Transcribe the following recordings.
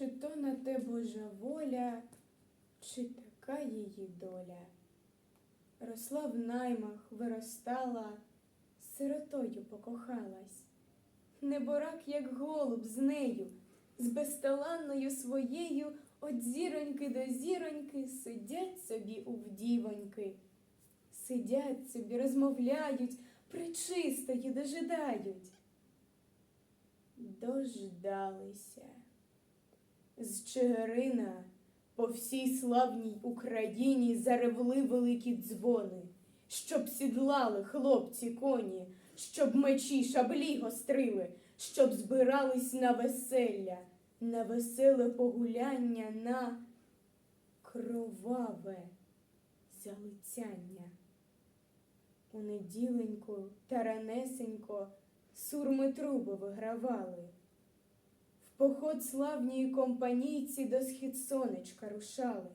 Чи то на те Божа воля, чи така її доля? Росла в наймах, виростала, сиротою покохалась. Неборак, як голуб з нею, з безталанною своєю, от зіроньки до зіроньки сидять собі у вдівоньки. Сидять собі, розмовляють, причистої дожидають. Дождалися. З Чигирина по всій славній Україні заревли великі дзвони, щоб сідлали хлопці коні, щоб мечі шаблі гострили, щоб збирались на веселля, на веселе погуляння, на кроваве залицяння. У неділеньку та ранесенько сурми труби вигравали. Поход славній компанійці до схід сонечка рушали.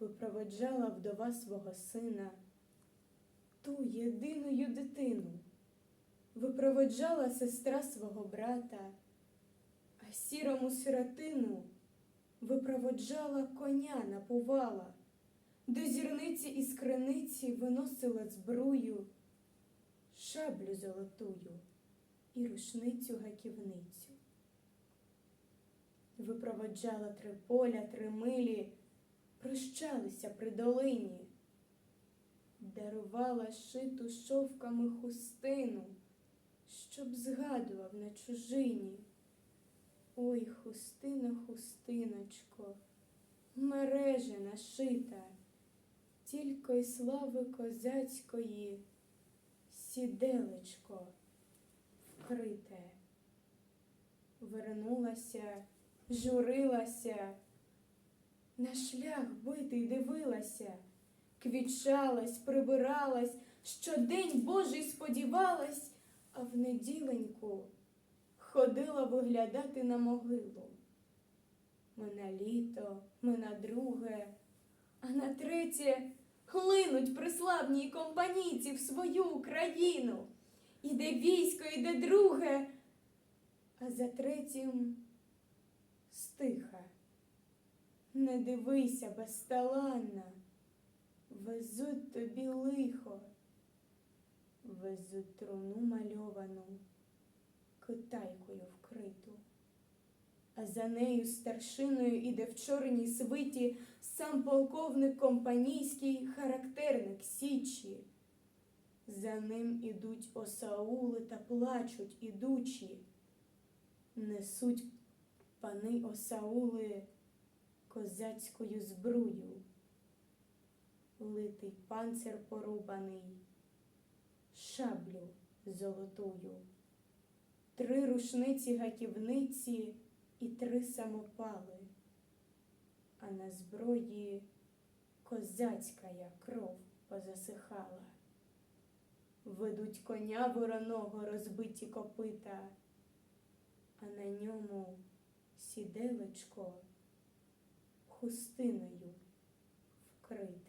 Випроводжала вдова свого сина, ту єдиною дитину, випроводжала сестра свого брата, а сірому сиротину випроводжала коня напувала, до зірниці із криниці виносила збрую, шаблю золотую і рушницю гаківницю. Випроводжала три поля, три милі, прощалися при долині, дарувала шиту шовками хустину, щоб згадував на чужині. Ой, хустина, хустиночко, мережена шита, тільки й слави козацької сіделечко вкрите. Вернулася, журилася, на шлях битий дивилася, квічалась, прибиралась, щодень Божий сподівалась, а в неділеньку ходила виглядати на могилу. Ми на літо, ми на друге, а на третє хлинуть приславній компанійці в свою Україну. Іде військо, іде друге, а за третім Не дивися, безталанна, везуть тобі лихо, везуть труну мальовану, китайкою вкриту. А за нею старшиною іде в чорній свиті сам полковник компанійський характерник Січі. За ним ідуть осаули та плачуть ідучі. Несуть пани осаули козацькою збрую. Литий панцир порубаний, шаблю золотую, три рушниці гаківниці і три самопали, а на зброї козацька кров позасихала. Ведуть коня вороного розбиті копита, а на ньому сіделечко хустиною вкрите.